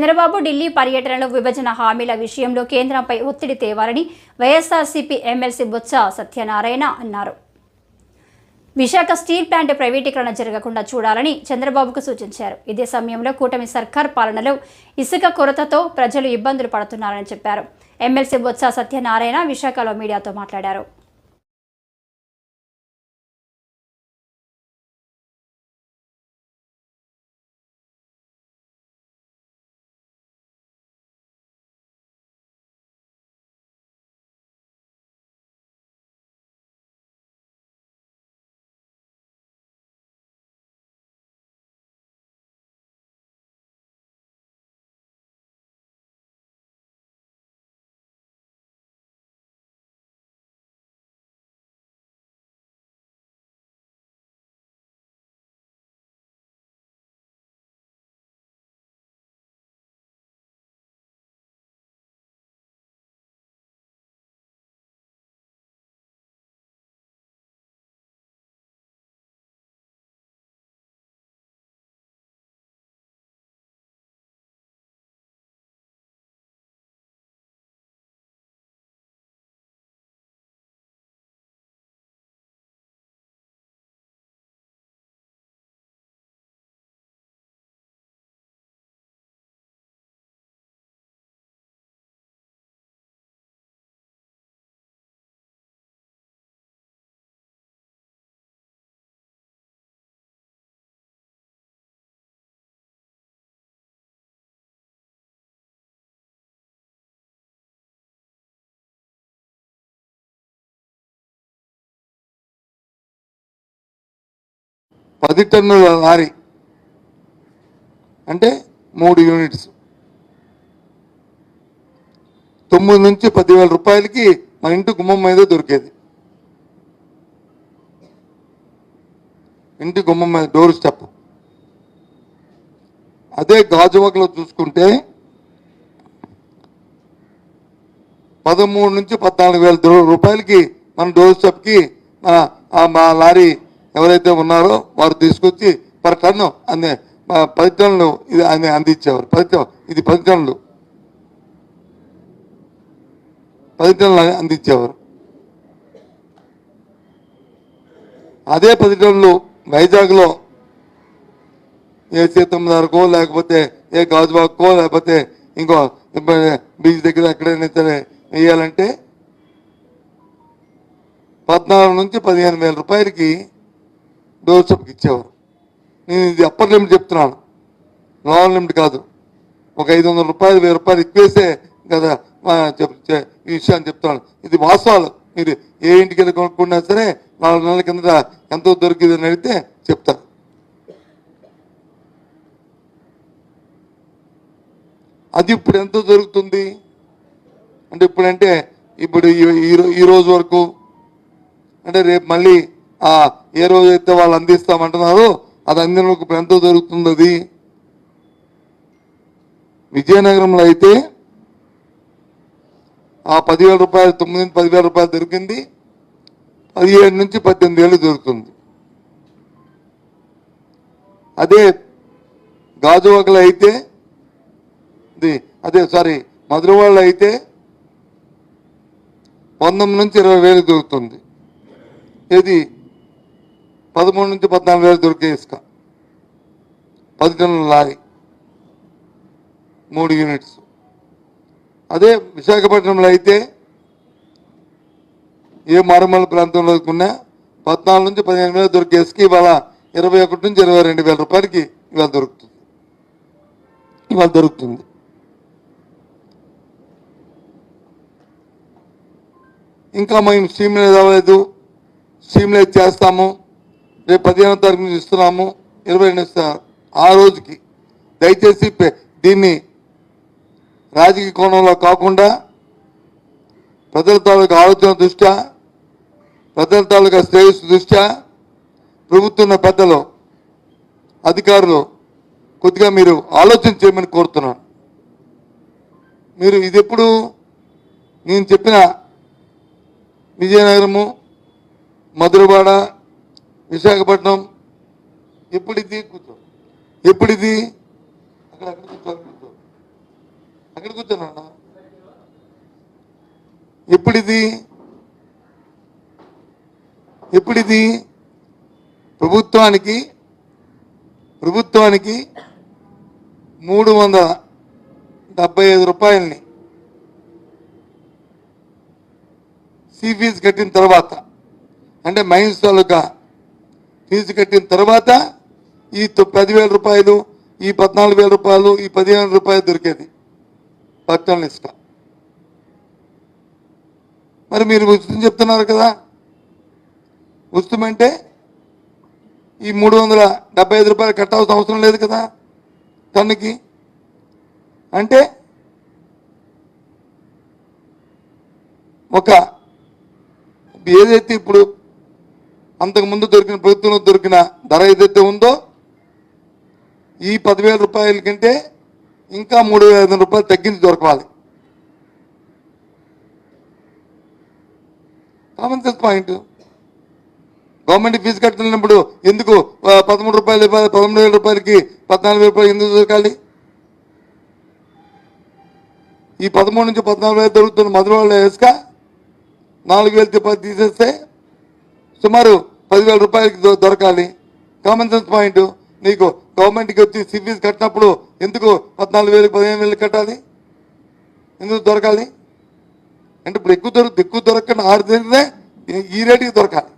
చంద్రబాబు ఢిల్లీ పర్యటనలో విభజన హామీల విషయంలో కేంద్రంపై ఒత్తిడి తేవాలని వైఎస్ఆర్సీపీ ఎమ్మెల్సీ బొత్స సత్యనారాయణ అన్నారు. విశాఖ స్టీల్ ప్లాంట్ ప్రైవేటీకరణ జరగకుండా చూడాలని చంద్రబాబుకు సూచించారు. ఇదే సమయంలో కూటమి సర్కార్ పాలనలో ఇసుక కొరతతో ప్రజలు ఇబ్బందులు పడుతున్నారని చెప్పారు. ఎమ్మెల్సీ బొత్స సత్యనారాయణ విశాఖలో మీడియాతో మాట్లాడారు. పది టన్నుల లారీ. అంటే మూడు యూనిట్స్. తొమ్మిది నుంచి పదివేల రూపాయలకి మన ఇంటి గుమ్మం మీద దొరికేది. ఇంటి గుమ్మం మీద డోర్ స్టెప్. అదే గాజువాకలో చూసుకుంటే పదమూడు నుంచి పద్నాలుగు వేల రూపాయలకి మన డోర్ స్టెప్కి మన ఆ మా లారీ ఎవరైతే ఉన్నారో వారు తీసుకొచ్చి పర్ టన్ను అనే పది టన్నులు ఇది అని అందించేవారు. పది ఇది పది టన్నులు. పది టన్నులు అందించేవారు. అదే పది టన్నులు వైజాగ్లో ఏ సీతమ్మదారుకో లేకపోతే ఏ గాజువాకో లేకపోతే ఇంకో బీచ్ దగ్గర ఎక్కడైనా సరే వేయాలంటే పద్నాలుగు నుంచి పదిహేను వేల రూపాయలకి డోర్ స్టెప్కి ఇచ్చేవారు. నేను ఇది అప్పర్ లిమిట్ చెప్తున్నాను. లోవర్ లిమిట్ కాదు. ఒక ఐదు వందల రూపాయలు వెయ్యి రూపాయలు ఎక్కువేస్తే కదా చెప్ ఈ విషయాన్ని చెప్తున్నాను. ఇది వాస్తవాలు. మీరు ఏ ఇంటికి వెళ్ళి కొనుక్కున్నా సరే నాలుగు నెలల కిందట ఎంతో దొరికింది అని అడిగితే చెప్తారు అది ఇప్పుడు ఎంత దొరుకుతుంది? అంటే ఇప్పుడంటే ఇప్పుడు ఈ- ఈ ఈ రోజు వరకు అంటే రేపు మళ్ళీ ఏ రోజు అయితే వాళ్ళు అందిస్తామంటున్నారో అది అందినకు ఎంత దొరుకుతుంది అది విజయనగరంలో అయితే ఆ పదివేల రూపాయలు తొమ్మిది నుంచి పదివేల రూపాయలు దొరికింది. పదిహేడు నుంచి పద్దెనిమిది వేలు దొరుకుతుంది. అదే గాజువాకలో అయితే ఇది అదే సారీ మధురవాళ్ళు అయితే పంతొమ్మిది నుంచి ఇరవై వేలు దొరుకుతుంది. ఇది పదమూడు నుంచి పద్నాలుగు వేలు దొరికే ఇసుక. పది టన్నుల లారీ. మూడు యూనిట్స్. అదే విశాఖపట్నంలో అయితే ఏ మారుమూల ప్రాంతంలో కొన్నా పద్నాలుగు నుంచి పదిహేను వేలు దొరికే ఇసుక ఇవాళ ఇరవై ఒకటి నుంచి ఇరవై రెండు వేల రూపాయలకి ఇవాళ దొరుకుతుంది. ఇవాళ దొరుకుతుంది. ఇంకా మేము స్ట్రీమ్లైజ్ అవ్వలేదు స్ట్రీమ్లైజ్ చేస్తాము. రేపు పదిహేనో తారీఖు నుంచి ఇస్తున్నాము. ఇరవై రెండు ఆ రోజుకి. దయచేసి దీన్ని రాజకీయ కోణంలో కాకుండా ప్రజల తాలూకా ఆలోచన దృష్ట్యా ప్రజల తాలూకా శ్రేయస్సు దృష్ట్యా ప్రభుత్వ పెద్దలు అధికారులు కొద్దిగా మీరు ఆలోచన చేయమని కోరుతున్నాను. మీరు ఇది ఎప్పుడు నేను చెప్పిన విజయనగరము మధురవాడ విశాఖపట్నం ఎప్పుడిది కూర్చో. ఎప్పుడు అక్కడ అక్కడ కూర్చో అక్కడ కూర్చో. ఎప్పుడిది? ఎప్పుడిది? ప్రభుత్వానికి ప్రభుత్వానికి మూడు వందల డెబ్బై ఐదు రూపాయలని సీ ఫీజు కట్టిన తర్వాత అంటే మైన్స్ తాలూకా ఫీజు కట్టిన తర్వాత ఈ తొ- పదివేల రూపాయలు ఈ పద్నాలుగు వేల రూపాయలు ఈ పదిహేను రూపాయలు దొరికేది. పట్టణం ఇష్ట. మరి మీరు ఉచితం చెప్తున్నారు కదా. ఉచితం అంటే ఈ మూడు వందల డెబ్బై ఐదు రూపాయలు కట్టాల్సిన అవసరం లేదు కదా టన్నుకి అంటే ఒక ఏదైతే ఇప్పుడు అంతకు ముందు దొరికిన ప్రభుత్వంలో దొరికిన ధర ఏదైతే ఉందో ఈ పదివేల రూపాయల కంటే ఇంకా మూడు వేల ఐదు వందల రూపాయలు తగ్గించి దొరకాలి common sense point. Government fee కట్టినప్పుడు ఎందుకు పదమూడు రూపాయలు పదమూడు వేల రూపాయలకి పద్నాలుగు వేల రూపాయలు ఎందుకు దొరకాలి? ఈ పదమూడు నుంచి పద్నాలుగు వేలు దొరుకుతున్న మధురవాళ్ళ వాళ్ళు వేసుక నాలుగు వేలు తీసేస్తే సుమారు పదివేల రూపాయలకి దొరకాలి. కామన్ సెన్స్ పాయింట్ నీకు గవర్నమెంట్కి వచ్చి సిఫీస్ కట్టినప్పుడు ఎందుకు పద్నాలుగు వేలు పదిహేను వేలు కట్టాలి? ఎందుకు దొరకాలి? అంటే ఇప్పుడు ఎక్కువ దొరకదు ఎక్కువ దొరకని ఆరు తెలిస్తే ఈ రేటుకి దొరకాలి.